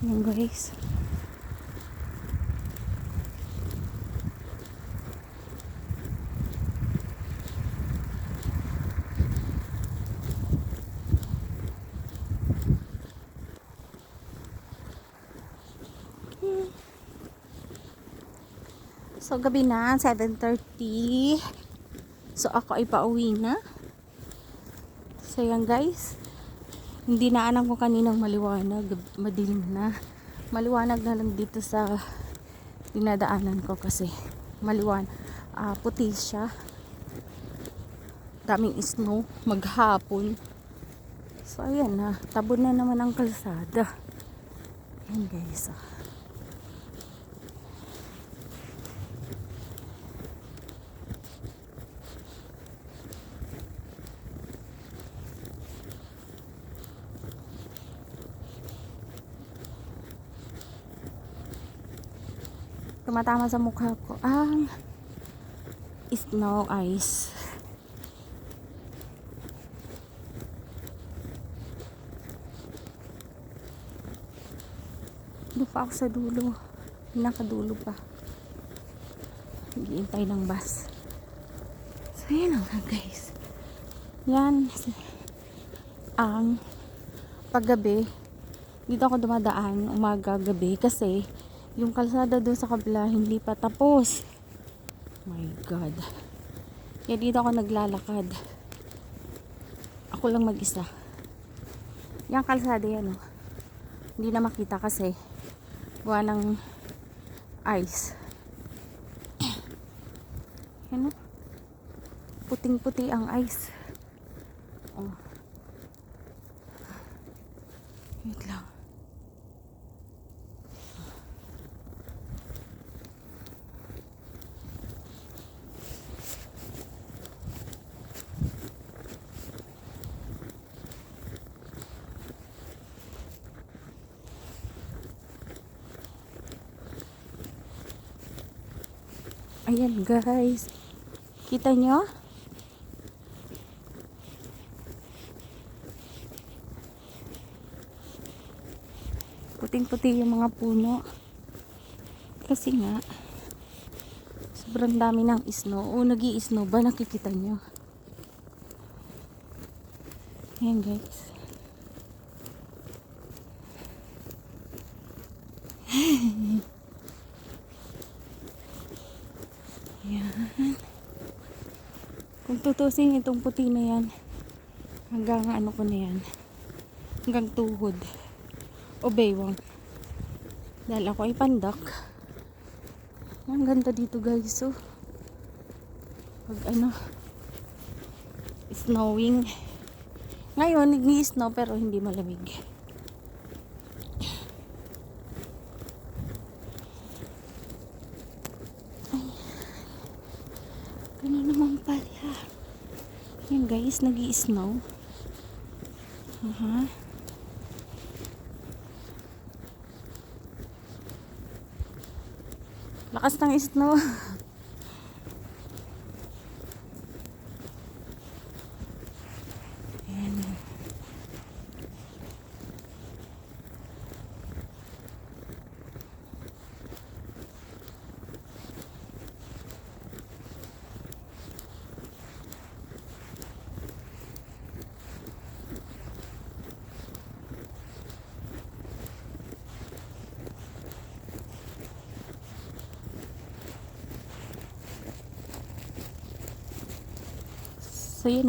Yan guys. So, gabi na, 7.30. So, ako ay pauwi na. So, yan guys. Hindi na alam ko kaninang maliwanag. Madilim na. Maliwanag na lang dito sa dinadaanan ko kasi maliwan. ah puti siya. Daming snow. Maghapon. So, ayan na. Tabon na naman ang kalsada. Yan guys. ah. Tumatama sa mukha ko ang snow ice. Doon pa ako sa dulo. Nakadulo pa. Naghihintay ng bus. So, yan lang guys. Yan. Ang paggabi, dito ako dumadaan umaga gabi kasi yung kalsada doon sa kabila hindi pa tapos. My god. Kaya dito ako naglalakad. Ako lang mag isa yung kalsada yan oh. hindi na makita kasi gawa ng ice. Yan oh. puting puti ang ice. Oh. wait lang Ayan guys. Kita nyo? Puting-puti yung mga puno. Kasi nga, sobrang dami ng snow. O, nag snow ba? Nakikita nyo? Ayan guys. Yan. Kung tutusin itong puti na yan, hanggang ano ko na yan, hanggang tuhod o baywang. Dahil ako ay pandak. Ang ganda dito guys, so. Pag ano, snowing. Ngayon, nag-snow pero hindi malamig. Ganun naman pala. Yan guys, nag snow Aha. Lakas ng snow. So yun ang